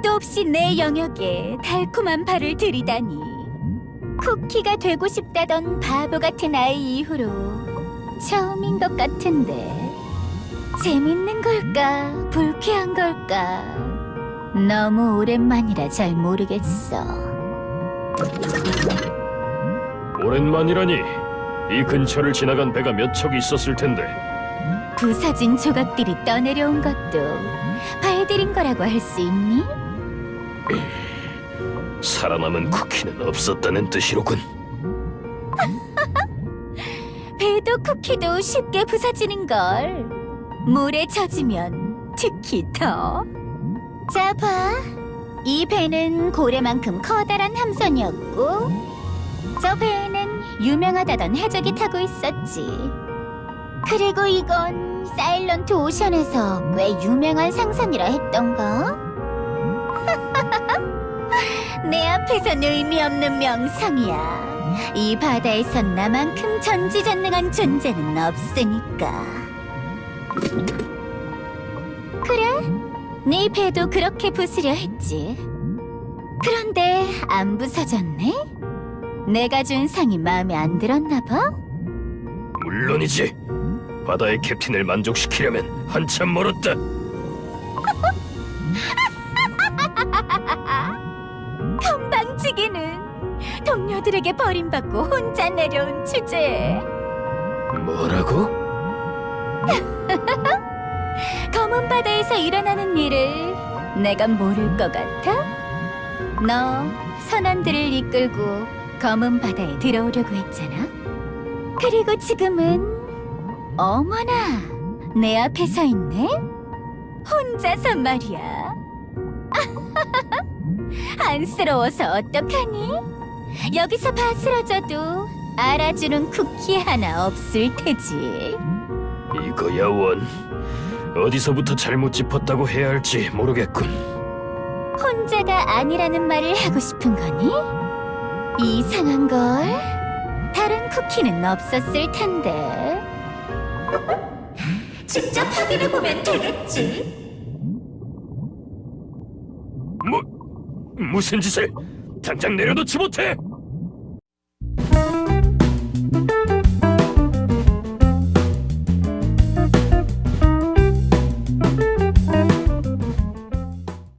끝도 없이 내 영역에 달콤한 발을 들이다니. 쿠키가 되고 싶다던 바보 같은 아이 이후로 처음인 것 같은데. 재밌는 걸까? 불쾌한 걸까? 너무 오랜만이라 잘 모르겠어. 오랜만이라니 이 근처를 지나간 배가 몇 척 있었을 텐데 부서진 조각들이 떠내려온 것도 발들인 거라고 할 수 있니? 살아남은 쿠키는 없었다는 뜻이로군. 배도 쿠키도 쉽게 부서지는 걸. 물에 젖으면 특히 더. 자 봐. 이 배는 고래만큼 커다란 함선이었고 저 배에는 유명하다던 해적이 타고 있었지. 그리고 이건 사일런트 오션에서 꽤 유명한 상선이라 했던가? 내 앞에선 의미 없는 명성이야. 이 바다에선 나만큼 전지전능한 존재는 없으니까. 그래? 네 배도 그렇게 부수려 했지. 그런데 안 부서졌네? 내가 준 상이 마음에 안 들었나 봐? 물론이지. 바다의 캡틴을 만족시키려면 한참 멀었다. 건방지기는 동료들에게 버림받고 혼자 내려온 주제에 뭐라고? 검은 바다에서 일어나는 일을 내가 모를 것 같아? 너 선원들을 이끌고 검은 바다에 들어오려고 했잖아. 그리고 지금은 어머나 내 앞에 서 있네. 혼자서 말이야. 안쓰러워서 어떡하니? 여기서 바스러져도 알아주는 쿠키 하나 없을 테지. 이거야 원. 어디서부터 잘못 짚었다고 해야 할지 모르겠군. 혼자가 아니라는 말을 하고 싶은 거니? 이상한 걸. 다른 쿠키는 없었을 텐데. 직접 확인해 보면 되겠지. 무슨 짓을? 당장 내려놓지 못해.